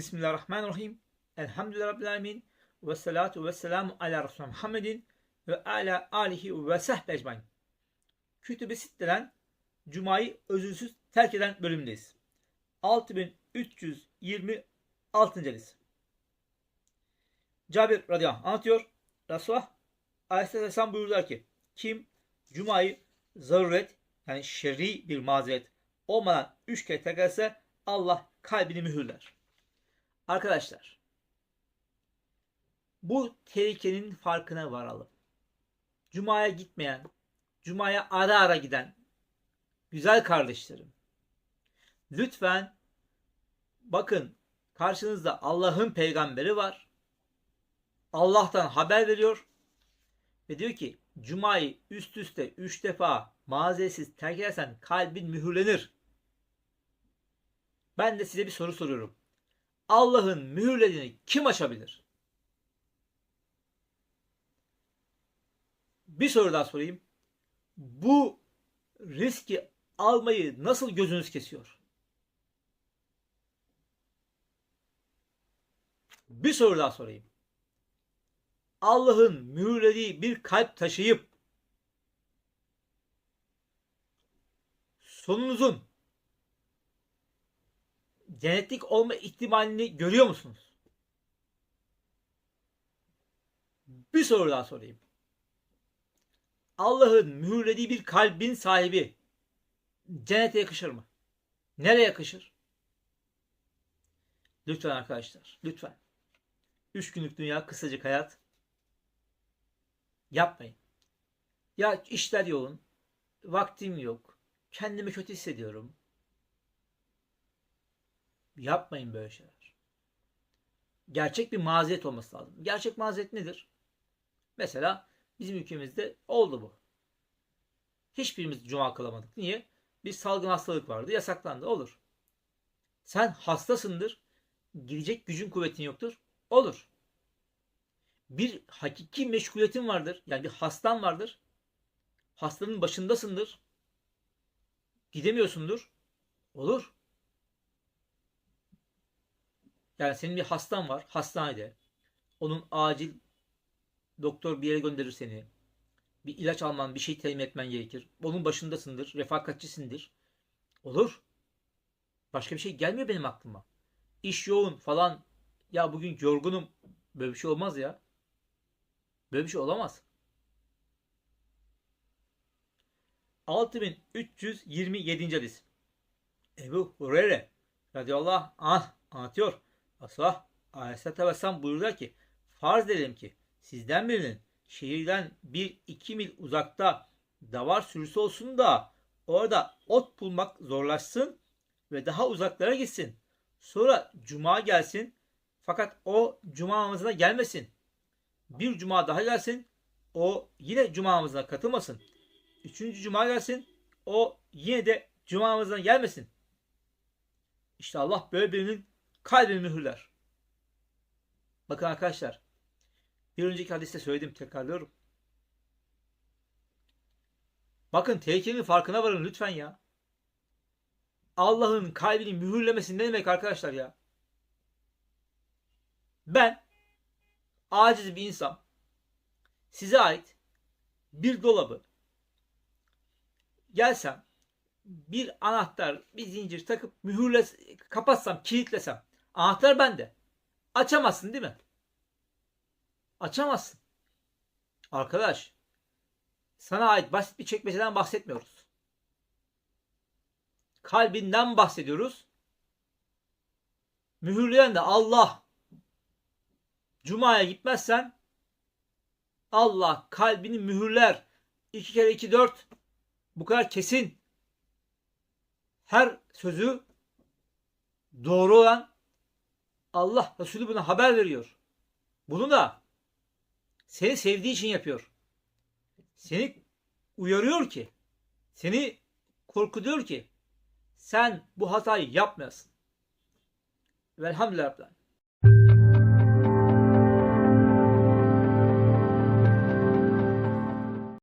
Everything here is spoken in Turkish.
Bismillahirrahmanirrahim. Elhamdülillahi Rabbil alemin. Ve salatu ve selamu ala Resulü Muhammedin ve ala alihi ve sahbe ecmain. Kütüb-i Sitte'den Cuma'yı özürsüz terk eden bölümdeyiz. 6326. hadis. Cabir radıyallahu anh anlatıyor. Resulullah aleyhisselam buyurdular ki kim Cuma'yı zaruret yani şer'i bir mazeret olmadan üç kere terk ederse Allah kalbini mühürler. Arkadaşlar bu tehlikenin farkına varalım. Cuma'ya gitmeyen, Cuma'ya ara ara giden güzel kardeşlerim. Lütfen bakın karşınızda Allah'ın peygamberi var. Allah'tan haber veriyor ve diyor ki Cuma'yı üst üste üç defa mazeretsiz terk edersen kalbin mühürlenir. Ben de size bir soru soruyorum. Allah'ın mühürlediğini kim açabilir? Bir soru daha sorayım. Bu riski almayı nasıl gözünüz kesiyor? Bir soru daha sorayım. Allah'ın mühürlediği bir kalp taşıyıp sonunuzun cennetlik olma ihtimalini görüyor musunuz? Bir soru daha sorayım. Allah'ın mühürlediği bir kalbin sahibi cennete yakışır mı? Nereye yakışır? Lütfen arkadaşlar, lütfen. Üç günlük dünya, kısacık hayat. Yapmayın. Ya işler yoğun, vaktim yok, kendimi kötü hissediyorum. Yapmayın böyle şeyler. Gerçek bir mazeret olması lazım. Gerçek mazeret nedir? Mesela bizim ülkemizde oldu bu. Hiçbirimiz cuma kılamadık. Niye? Bir salgın hastalık vardı. Yasaklandı. Olur. Sen hastasındır. Gidecek gücün kuvvetin yoktur. Olur. Bir hakiki meşguliyetin vardır. Yani bir hastan vardır. Hastanın başındasındır. Gidemiyorsundur. Olur. Yani senin bir hastan var hastanede. Onun acil doktor bir yere gönderir seni. Bir ilaç alman, bir şey temin etmen gerekir. Onun başındasındır, refakatçisindir. Olur. Başka bir şey gelmiyor benim aklıma. İş yoğun falan. Ya bugün yorgunum. Böyle bir şey olmaz ya. Böyle bir şey olamaz. 6327. hadis. Ebu Hureyre radıyallahu anh anlatıyor. Resulullah Aleyhisselatü Vesselam buyurdu ki farz edelim ki sizden birinin şehirden bir iki mil uzakta davar sürüsü olsun da orada ot bulmak zorlaşsın ve daha uzaklara gitsin. Sonra cuma gelsin fakat o cuma namazına gelmesin. Bir cuma daha gelsin o yine cuma namazına katılmasın. Üçüncü cuma gelsin o yine de cuma namazına gelmesin. İşte Allah böyle birinin kalbini mühürler. Bakın arkadaşlar. Bir önceki hadiste söyledim tekrarlıyorum. Bakın tehlikenin farkına varın lütfen ya. Allah'ın kalbini mühürlemesi ne demek arkadaşlar ya? Ben aciz bir insan. Size ait bir dolabı gelsem bir anahtar, bir zincir takıp mühürle kapatsam, kilitlesem anahtar bende. Açamazsın değil mi? Açamazsın. Arkadaş sana ait basit bir çekmeceden bahsetmiyoruz. Kalbinden bahsediyoruz. Mühürleyen de Allah. Cuma'ya gitmezsen Allah kalbini mühürler. İki kere iki dört. Bu kadar kesin. Her sözü doğru olan Allah Resulü buna haber veriyor. Bunu da seni sevdiği için yapıyor. Seni uyarıyor ki, seni korkutuyor ki sen bu hatayı yapmayasın. Velhamdülillah.